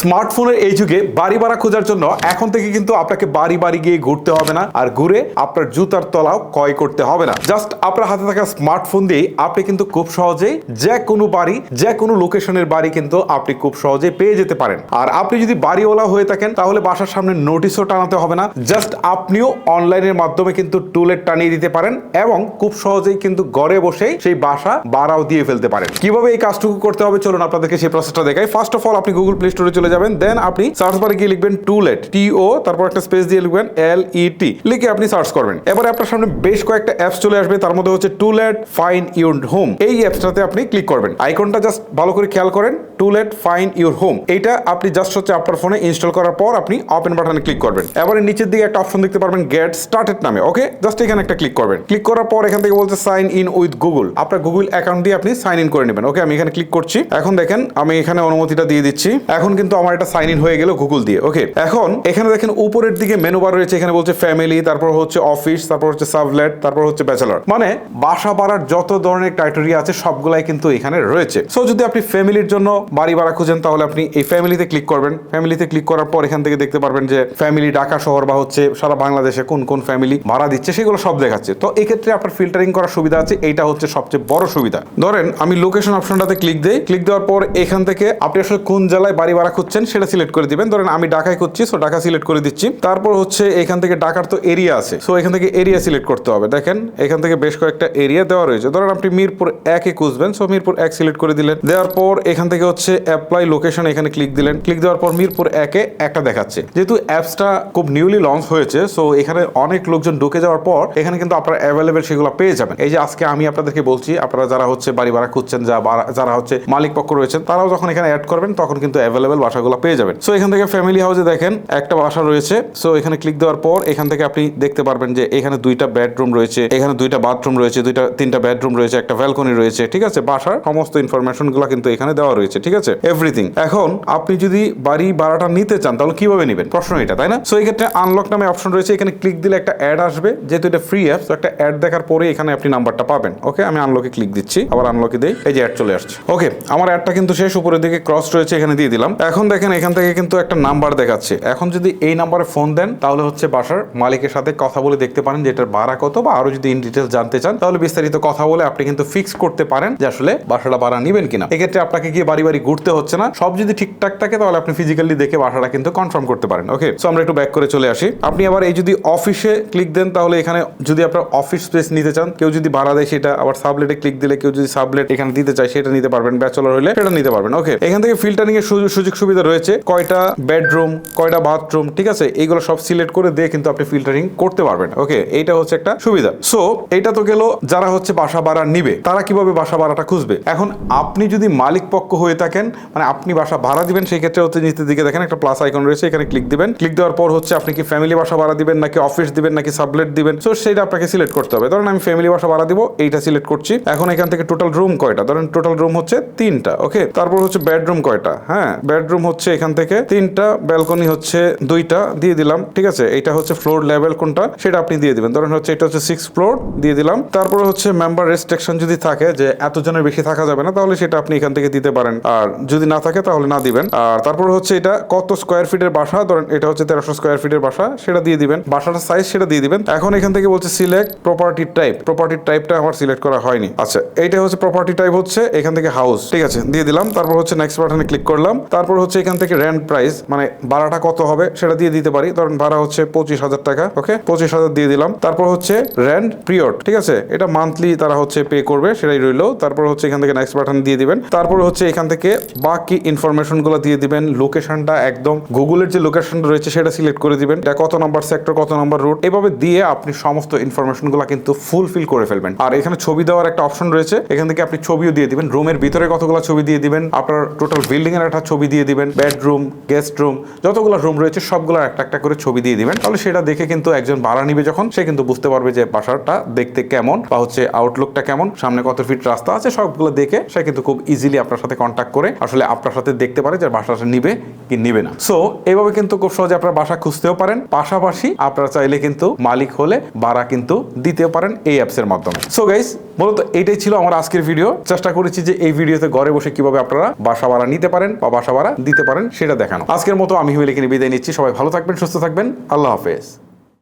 স্মার্টফোনের এই যুগে বাড়ি ভাড়া খোঁজার জন্য এখন থেকে কিন্তু আপনাকে বাড়ি বাড়ি গিয়ে ঘুরতে হবে না আর ঘুরে আপনার জুতার তলাও ক্রয় করতে হবে না। জাস্ট আপনার হাতে থাকা স্মার্টফোন দিয়ে আপনি কিন্তু খুব সহজেই যে কোনো বাড়ি, যে কোনো লোকেশনের বাড়ি কিন্তু আপনি খুব সহজেই পেয়ে যেতে পারেন। আর আপনি যদি বাড়িওয়ালা হয়ে থাকেন, তাহলে বাসার সামনে নোটিশও টানাতে হবে না। জাস্ট আপনিও অনলাইনের মাধ্যমে কিন্তু টুলেট টানিয়ে দিতে পারেন এবং খুব সহজেই কিন্তু ঘরে বসেই সেই বাসা বাড়াও দিয়ে ফেলতে পারেন। কীভাবে এই কাজটুকু করতে হবে? চলুন আপনাদেরকে সেই প্রসেসটা দেখাই। ফার্স্ট অফ অল আপনি গুগল প্লে স্টোরে চলে যাবেন। দেন আপনি সার্চ বারে গিয়ে লিখবেন টুলেট টি ও তারপর একটা স্পেস দিয়ে লিখবেন এল ই টি লিখে আপনি সার্চ করবেন। এবারে আপনার সামনে বেশ কয়েকটা অ্যাপস চলে আসবে, তার মধ্যে হচ্ছে টুলেট ফাইন ইউর হোম এই অ্যাপসটাতে আপনি ক্লিক করবেন। আইকনটা জাস্ট ভালো করে খেয়াল করেন টুলেট ফাইন ইউর হোম এইটা আপনি জাস্ট হচ্ছে আপনার ফোনে ইনস্টল করার পর আপনি ওপেন বাটনে ক্লিক করবেন। এবারে নিচের দিকে একটা অপশন দেখতে পারবেন গেট স্টার্টেড নামে ওকে জাস্ট এখানে একটা ক্লিক করবেন। ক্লিক করার পর এখান থেকে বলছে সাইন ইন উইথ গুগল আপনার গুগল অ্যাকাউন্ট দিয়ে আপনি সাইন ইন করে নেবেন ওকে আমি এখানে ক্লিক করছি। এখন দেখেন, আমি এখানে অনুমতিটা দিয়ে দিচ্ছি। এখন কিন্তু আমার এটা সাইন ইন হয়ে গেল গুগল দিয়ে। ওকে এখন এখানে দেখেন উপরের দিকে মেনু বার রয়েছে, এখানে বলছে ফ্যামিলি তারপর হচ্ছে অফিস তারপর হচ্ছে সাবলেট তারপর হচ্ছে ব্যাচেলর মানে বাসা বাড়ার যত ধরনের ক্রাইটেরিয়া আছে, সবগুলাই কিন্তু এখানে রয়েছে। সো যদি আপনি ফ্যামিলির জন্য বাড়ি ভাড়া খুঁজেন, তাহলে আপনি এই ফ্যামিলিতে ক্লিক করবেন। ফ্যামিলিতে ক্লিক করার পর এখান থেকে দেখতে পারবেন যে ফ্যামিলি ঢাকা শহর বা হচ্ছে সারা বাংলাদেশে কোন কোন ফ্যামিলি ভাড়া দিচ্ছে, সেগুলো সব দেখাচ্ছে। তো এক্ষেত্রে আপনার ফিল্টারিং করার সুবিধা আছে, এইটা হচ্ছে সবচেয়ে বড় সুবিধা। ধরেন আমি লোকেশন অপশনটাতে ক্লিক দিই। ক্লিক দেওয়ার পর এখান থেকে আপনি আসলে কোন জেলায় বাড়ি ভাড়া খুঁজছেন, সেটা সিলেক্ট করে দিবেন। ধরেন আমি ঢাকায় খুঁজছি সো ঢাকা সিলেক্ট করে দিচ্ছি। তারপর হচ্ছে এখান থেকে ঢাকার তো এরিয়া আছে সো এখান থেকে এরিয়া সিলেক্ট করতে হবে। দেখেন, এখান থেকে বেশ কয়েকটা এরিয়া দেওয়া রয়েছে। ধরেন আপনি মিরপুর একে খুঁজবেন সো মিরপুর এক সিলেক্ট করে দিলেন। দেওয়ার পর এখান থেকে হচ্ছে অ্যাপ্লাই লোকেশন এখানে ক্লিক দিলেন। ক্লিক দেওয়ার পর মিরপুর একে একটা দেখাচ্ছে। যেহেতু অ্যাপসটা খুব নিউলি লঞ্চ হয়েছে সো এখানে অনেক লোকজন ঢুকে যাওয়ার পর এখানে কিন্তু আপনারা অ্যাভেলেবেল সেগুলো পেয়ে যাবেন। এই যে আজকে আমি আপনাদেরকে বলছি, আপনারা যারা হচ্ছে বাড়ি ভাড়া খুঁজছেন যা যারা হচ্ছে মালিক পক্ষ রয়েছেন, তারাও যখন এখানে অ্যাড করবেন, তখন কিন্তু অ্যাভেলেবেল বাসাগুলো পেয়ে যাবেন। সো এখান থেকে ফ্যামিলি হাউসে দেখেন, একটা বাসা রয়েছে। সো এখানে ক্লিক দেওয়ার পর এখান থেকে আপনি দেখতে পারবেন যে এখানে দুইটা বেডরুম রয়েছে, এখানে দুইটা বাথরুম রয়েছে, দুইটা, তিনটা বেডরুম রয়েছে, একটা ব্যালকনি রয়েছে, ঠিক আছে? বাসার সমস্ত ইনফরমেশনগুলো কিন্তু এখানে দেওয়া রয়েছে, ঠিক আছে? এভরিথিং এখন আপনি যদি বাড়ি ভাড়াটা নিতে চান, তাহলে কীভাবে নেবেন? প্রশ্ন এটা, তাই না? সো এই ক্ষেত্রে আনলক নামে অপশন রয়েছে, এখানে ক্লিক দিলে একটা অ্যাড আসবে। যেহেতু এটা ফ্রি অ্যাপ একটা অ্যাড দেখার পরে এখানে আপনি নাম্বারটা পাবেন। ওকে আমি আনলকে ক্লিক দিচ্ছি, আবার আনলকে দেই, এই যে অ্যাড চলে আসছে। ওকে আমার অ্যাডটা কিন্তু শেষ, উপরের দিকে ক্রস রয়েছে, এখানে দিয়ে দিলাম। এখন দেখেন, এখান থেকে কিন্তু একটা নাম্বার দেখাচ্ছে। এখন যদি এই নাম্বারে ফোন দেন, তাহলে হচ্ছে বাসার মালিকের সাথে কথা বলে দেখতে পারেন যে এটার ভাড়া কত, বা আরও যদি ইন ডিটেলস জানতে চান, তাহলে বিস্তারিত কথা বলে আপনি কিন্তু ফিক্স করতে পারেন যে আসলে বাসাটা ভাড়া নেবেন কিনা। এক্ষেত্রে আপনাকে গিয়ে বাড়ি বাড়ি ঘুরতে হচ্ছে না। সব যদি ঠিকঠাক থাকে, তাহলে আপনি ফিজিক্যালি দেখে বাসাটা কিন্তু কনফার্ম করতে পারেন। ওকে সো আমরা একটু ব্যাক করে চলে আসি। আপনি আবার এই যদি অফিসে ক্লিক দেন, তাহলে এখানে যদি আপনার অফিস স্পেস নিতে চান, কেউ যদি ভাড়া দেয়, সেটা আবার সাবলেটে ক্লিক দিলে কেউ যদি সাবলেট এখানে দিতে চায়, সেটা নিতে পারবেন। ব্যাচেলর হলে সেটা নিতে পারবেন। ওকে এখান থেকে ফিল্টারিং এর সুযোগ সুবিধা রয়েছে। কয়টা বেডরুম কয়টা বাথরুম ঠিক আছে? এইগুলো সব সিলেক্ট করে দিয়ে কিন্তু আপনি ফিল্টারিং করতে পারবেন। ওকে এইটা হচ্ছে একটা সুবিধা। সো এটা তো গেল যারা হচ্ছে বাসা ভাড়া নিবে, তারা কীভাবে বাসা ভাড়াটা খুঁজবে? এখন আপনি যদি মালিক পক্ষ হয়ে থাকেন মানে আপনি বাসা ভাড়া দিবেন সেই ক্ষেত্রে হচ্ছে নিচের দিকে দেখেন একটা প্লাস আইকন রয়েছে, এখানে ক্লিক দিবেন। ক্লিক দেওয়ার পর হচ্ছে আপনি কি ফ্যামিলি বাসা ভাড়া দিবেন, নাকি অফিস দিবেন, নাকি সাবলেট দিবেন? সো সেটা আপনাকে সিলেক্ট করতে হবে। ধরেন আমি ফ্যামিলি বাসা ভাড়া দিব, এইটা সিলেক্ট করছি। এখন এখান থেকে টোটাল রুম কয়টা? ধরেন টোটাল রুম হচ্ছে তিনটা ওকে তারপর হচ্ছে বেডরুম কয়টা? হ্যাঁ বেডরুম হচ্ছে এখান থেকে। তিনটা ব্যালকনি হচ্ছে দুইটা, দিয়ে দিলাম, ঠিক আছে? এটা হচ্ছে ফ্লোর লেভেল কোনটা? সেটা আপনি দিয়ে দিবেন। ধরেন হচ্ছে এটা হচ্ছে সিক্স ফ্লোর দিয়ে দিলাম। তারপরে হচ্ছে মেম্বার রেস্ট্রিকশন যদি থাকে যে এতজনের বেশি থাকা যাবে না, তাহলে সেটা আপনি এখান থেকে দিতে পারেন। আর যদি না থাকে, তাহলে না দিবেন। আর তারপর হচ্ছে এটা কত স্কোয়ার ফিটের বাসা? ধরেন এটা হচ্ছে তেরোশো স্কোয়ার ফিটের বাসা, সেটা দিয়ে দিবেন। বাসাটার সাইজ সেটা দিয়ে দিবেন। এখন এখান থেকে বলছে সিলেক্ট প্রপার্টি টাইপ প্রপার্টি টাইপটা আমার সিলেক্ট করা হয়নি। আচ্ছা এইটা হচ্ছে প্রপার্টি টাইপ হচ্ছে এখান থেকে হাউস ঠিক আছে? দিয়ে দিলাম। তারপর হচ্ছে নেক্সট বাটনে ক্লিক করলাম। তারপর হচ্ছে এখান থেকে রেন্ট প্রাইস মানে ভাড়াটা কত হবে সেটা দিয়ে দিতে পারি। ধরেন ভাড়া হচ্ছে পঁচিশ হাজার টাকা ওকে পঁচিশ হাজার দিয়ে দিলাম। তারপর হচ্ছে র্যান্ড পিরিয়ড ঠিক আছে? এটা মান্থলি তারা হচ্ছে পে করবে, সেটাই রইল। তারপর হচ্ছে এখান থেকে নেক্সট বাটন দিয়ে দিবেন। তারপর হচ্ছে এখান থেকে বাকি ইনফরমেশনগুলো দিয়ে দিবেন। লোকেশনটা একদম গুগলের যে লোকেশন রয়েছে সেটা সিলেক্ট করে দিবেন। এটা কত নাম্বার সেক্টর কত নাম্বার রুট এভাবে দিয়ে আপনি সমস্ত ইনফরমেশনগুলো কিন্তু ফুলফিল করে ফেলবেন। আর এখানে ছবি দেওয়ার একটা অপশন রয়েছে। এখান থেকে আপনি ছবিও দিয়ে দিবেন। রুমের ভিতরে কতগুলো ছবি দিয়ে দিবেন? আপনার টোটাল বিল্ডিং এর একটা ছবি দিয়ে দিবেন। বেডরুম গেস্ট রুম যতগুলো রুম রয়েছে সবগুলো একটা একটা করে ছবি দিয়ে দিবেন। তাহলে সেটা দেখে কিন্তু একজন ভাড়া নিবে যখন, সে কিন্তু বুঝতে পারবে যে বাসাটা দেখতে কেমন বা হচ্ছে আউটলুকটা কেমন, সামনে কত ফিট রাস্তা আছে, সবগুলো দেখে সে কিন্তু খুব ইজিলি আপনার সাথে কন্ট্যাক্ট করে আসলে আপনার সাথে দেখতে পারে যে বাসাটা নিবে কি নিবে না। সো এইভাবে কিন্তু খুব সহজে আপনার বাসা খুঁজতেও পারেন। পাশাপাশি আপনারা চাইলে কিন্তু মালিক হলে ভাড়া কিন্তু দিতেও পারেন এই অ্যাপস এর মাধ্যমে। সো গাইস মূলত এটাই ছিল আমার আজকের ভিডিও চেষ্টা করেছি যে এই ভিডিওতে ঘরে বসে কীভাবে আপনারা বাসা ভাড়া নিতে পারেন বা বাসা ভাড়া দিতে পারেন, সেটা দেখানো। আজকের মতো আমি হিমেলিকে বিদায় নিচ্ছি। সবাই ভালো থাকবেন, সুস্থ থাকবেন। আল্লাহ হাফেজ।